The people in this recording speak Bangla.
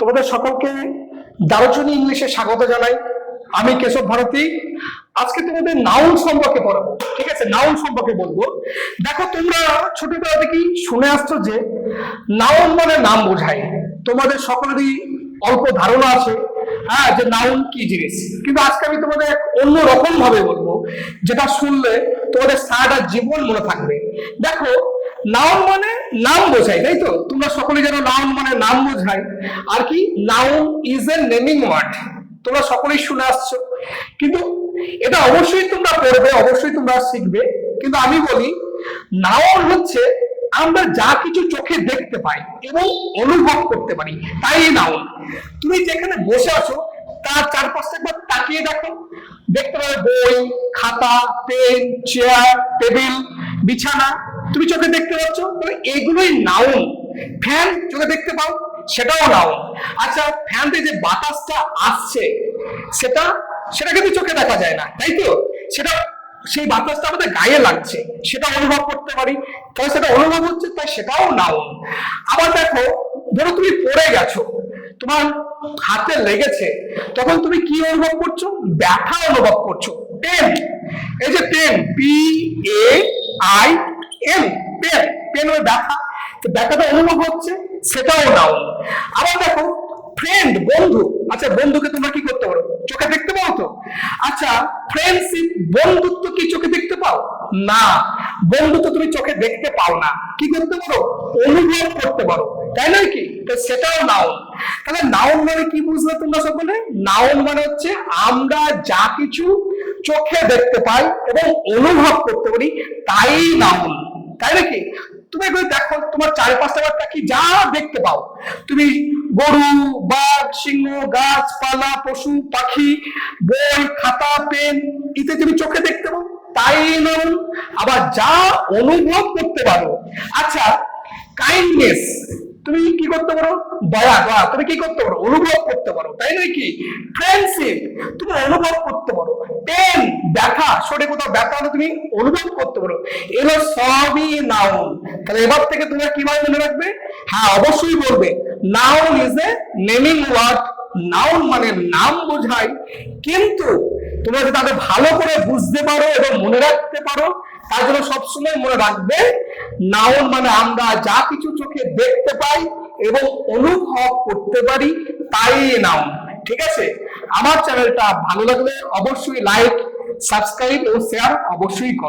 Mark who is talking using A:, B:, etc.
A: তোমাদের সকলকে দারুচনি ইংলিশে স্বাগত জানাই। আমি কেশব ভারতী। আজকে তোমাদের নাউন সম্পর্কে পড়াবো। ঠিক আছে, নাউন সম্পর্কে বলব। দেখো, তোমরা ছোটবেলা থেকেই শুনে আসছো যে নাউন মানে নাম বোঝায়। তোমাদের সকলেরই অল্প ধারণা আছে হ্যাঁ যে নাউন কি জিনিস। কিন্তু আজকে আমি তোমাদের অন্য রকম ভাবে বলব, যেটা শুনলে তোমাদের সারাটা জীবন মনে থাকবে। দেখো নাউন মানে নাম বোঝায় তাই তো? তোমরা সকলে জানো নাউন মানে নাম বোঝায় আর কি noun is a naming word তোমরা সকলেই শুনে আসছো। কিন্তু এটা অবশ্যই তোমরা পড়বে, অবশ্যই তোমরা শিখবে। কিন্তু আমি বলি নাউন হচ্ছে আমরা যা কিছু চোখে দেখতে পাই এবং অনুভব করতে পারি, তাই নাউন তুমি যেখানে বসে আছো, তার চারপাশে একবার তাকিয়ে দেখো। দেখতে পাবে বই, খাতা, পেন, চেয়ার, টেবিল, বিছানা। তুমি চোখে দেখতে পাচ্ছ তো এগুলোই নাউন ফ্যান চোখে দেখতে পাও, সেটাও নাউন আচ্ছা ফ্যান থেকে যে বাতাসটা আসছে, সেটা সেটা কিন্তু চোখে দেখা যায় না, তাই তো? সেটা, সেই বাতাসটা আমাদের গায়ে লাগছে, সেটা অনুভব করতে পারি। তাহলে সেটা অনুভব হচ্ছে, তাই সেটাও নাউন আবার দেখো, ধরো তুমি পড়ে গেছো, তোমার হাতে লেগেছে, তখন তুমি কি অনুভব করছ? ব্যথা অনুভব করছ। পেন এই যে pen P A I M pen pen ওই ব্যথা ব্যথাটা অনুভব হচ্ছে, সেটাও নাউন আবার দেখো ফ্রেন্ড বন্ধু। আচ্ছা বন্ধুকে তোমরা কি করতে পারো? চোখে দেখতে পাও তো? আচ্ছা ফ্রেন্ডশিপ বন্ধুত্ব কি চোখে দেখতে পাও? না। বন্ধুত্ব তুমি চোখে দেখতে পাও না। কি করতে পারো? অনুভব করতে পারো। তাই নয় কি? তো সেটাও নাউন তাহলে নাউন মানে কি বুঝলে তোমরা সকলে? নাউন মানে হচ্ছে আমরা যা কিছু চোখে দেখতে পাই এবং অনুভব করতে পারি, তাই নাউন তাই নাকি? তুমি একবার দেখো, তোমার চারপাশটা একটা কি যা দেখতে পাও। তুমি গরু, বাঘ, সিংহ, গাছপালা, পশু, পাখি, বই, খাতা, পেন ইতে তুমি চোখে দেখতে পাও। তাই নাউন আবার যা অনুভব করতে পারো। আচ্ছা কাইন্ডনেস তুমি কি করতে পারো? দয়া দয়া, তুমি কি করতে পারো? অনুভব করতে পারো, তাই নয় কি? ফ্রেন্ডশিপ তুমি অনুভব করতে পারো। পেন ব্যথা, শরীরে কোথাও ব্যথা হলে তুমি অনুভব করতে পারো। এগুলো সবই নাউন তাহলে এবার থেকে তোমরা কীভাবে মনে রাখবে? হ্যাঁ অবশ্যই বলবে। Noun is a naming word noun মানে নাম বোঝায়। কিন্তু তোমরা যদি তাদের ভালো করে বুঝতে পারো এবং মনে রাখতে পারো তার জন্য সবসময় মনে রাখবে নাউন মানে আমরা যা কিছু চোখে দেখতে পাই এবং অনুভব করতে পারি, তাই নাউন ঠিক আছে? আমার চ্যানেলটা ভালো লাগলে অবশ্যই লাইক সাবস্ক্রাইব ও শেয়ার অবশ্যই করো।